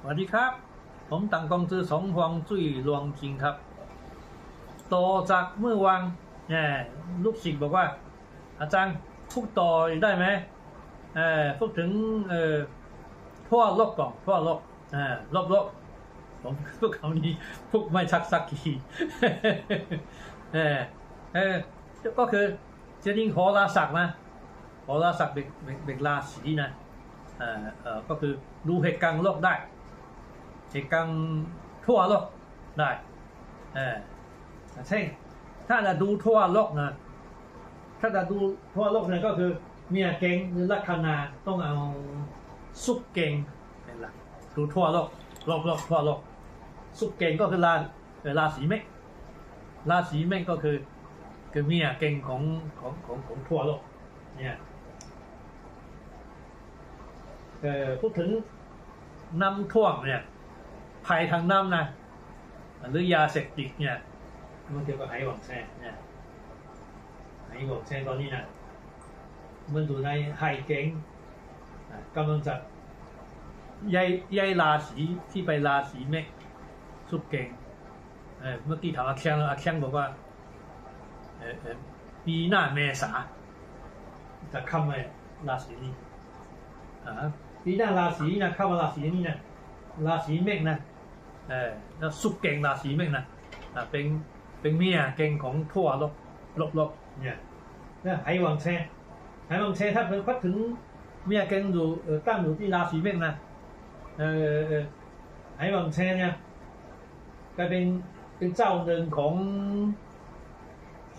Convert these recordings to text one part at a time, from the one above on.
สวัสดีครับ ผมตังกองจือสองฮวงจุ้ยลวงจริงครับต่อจากเมื่อวานเนี่ยลูกศิษย์บอกว่า อาจารย์พูดต่อได้ไหมเออพูดถึงเอ่อทั่วโลกก่อนทั่วโลกอ่ารอบโลกผมพูดคำนี้พูดไม่ชักสักทีเออเออก็คือเจริงโหราศักนะโหราศักเบกเบกเบกราศีนะเออเออก็คือดูเหตุการณ์โลกได้ เหตุการณ์ทั่วโลกได้เออเช่นถ้าจะดูทั่วโลกนะ ถ้าจะดูทั่วโลกนี่ยก็คือเมียเก่งหรือลัคนาต้องเอาซุปเก่งเป็นหลักดูทั่วโลกโลกโลกทั่วโลกซุปเก่งก็คือราเอ่อราศีเมษราศีเมษก็คือคือเมียเก่งของของของของทั่วโลกเนี่ยเออพูดถึงน้ำท่วมเนี่ย ภัยทางน้ำนะหรือยาเสพติดเนี่ยมันเกี่ยวกับไหหวังแช่เนี่ยไหหวังแช่ตอนนี้นะมันอยู่ในไฮเก่งกำลังจะย้ายย้ายราศีที่ไปราศีเมษสุดเก่งเออเมื่อกี้ถามอาแข้งแล้วอาแข้งบอกว่าเออเออปีหน้าเมษาจะเข้ามาราศีนี้อ่าปีหน้าราศีนะเข้ามาราศีนี้นะราศีเมษนะ เออแล้วสุดเก่งราศีเมษนะอ่าเป็นเป็นเมียเก่งของทั่วโลกโลกโลกเนี่ยเนี่ยไหหวังแช่ไหหวังแช่ถ้าเป็นพัดถึงเมียเก่งอยู่เออตั้งอยู่ที่ราศีเมษนะเออเออไหหวังแช่เนี่ยกลายเป็นเป็นเจ้าหนึ่งของ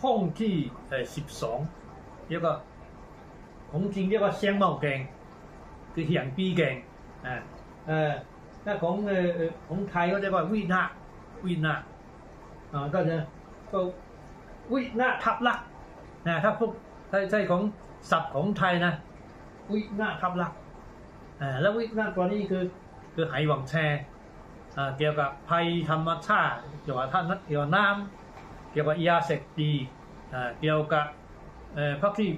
ห้องที่เอ่อสิบสองเรียกว่าของจริงเรียกว่าเชียงเมาแกงคือเหียงปีแกงอ่าเออ ถ้าของเออของไทยก็เรียกว่าวินาวินาอ่าก็จะก็วินาทับลักนะถ้าพวกใช่ใช่ของศัพท์ของไทยนะวินาทับลักอ่าแล้ววินาตัวนี้คือคือไหหวังแชอ่าเกี่ยวกับภัยธรรมชาติเกี่ยวกับท่านเกี่ยวกับน้ำเกี่ยวกับยาเสพติดอ่าเกี่ยวกับเออพวกที่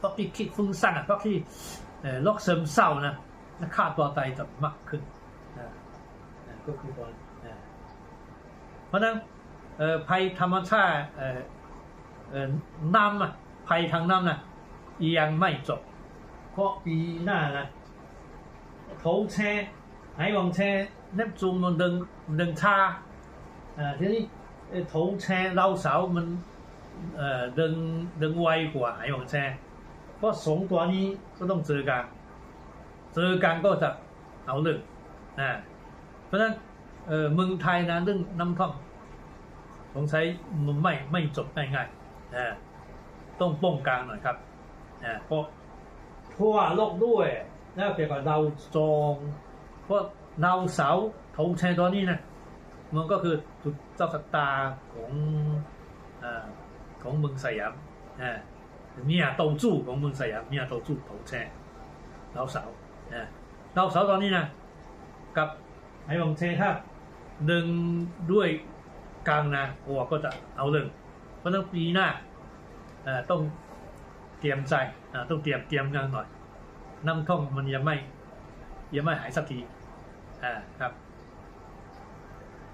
พวกที่คิดฟุ้งซ่านอะพวกที่เอ่อโรคซึมเศร้านะ และฆ่าตัวตายจะมากขึ้นนะก็คือตอนเพราะนั้นภัยธรรมชาติน้ำภัยทางน้ำนะยังไม่จบเพราะปีหน้านะเขาแช่ไหวังเช่เนบจูงมันดึงดึงชาทีนี้โงเช่เราสาวมันดึงดึงไวกว่าไหวังเช่เพราะสองตัวนี้ก็ต้องเจอกัน เจอกันก็จะเอาเรื่องอ่าเพราะฉะนั้นเออเมืองไทยนะเรื่องน้ำท่อมสงสัยมันไม่ไม่จบง่ายๆอ่าต้องป้องกันหน่อยครับอ่าเพราะทั่วโลกด้วยแล้วเกี่ยวกับดาวจองเพราะดาวเสาร์ธงชัยตัวนี้นะมันก็คือจุดเจ้าชะตาของอาของเมืองสยามอ่าเมียโตจู่ของเมืองสยามเมียโตจู่ธงชัยดาวเสา ดาวเสาร์ตอนนี้นะกับไอ้บองเชถ้าดึงด้วยกลางนะโอ้ก็จะเอาเรื่องเพราะต้องปีหน้าต้องเตรียมใจต้องเตรียมเตรียมงานหน่อยน้ำท่องมันยังไม่ยังไม่หายสักทีอ่าครับ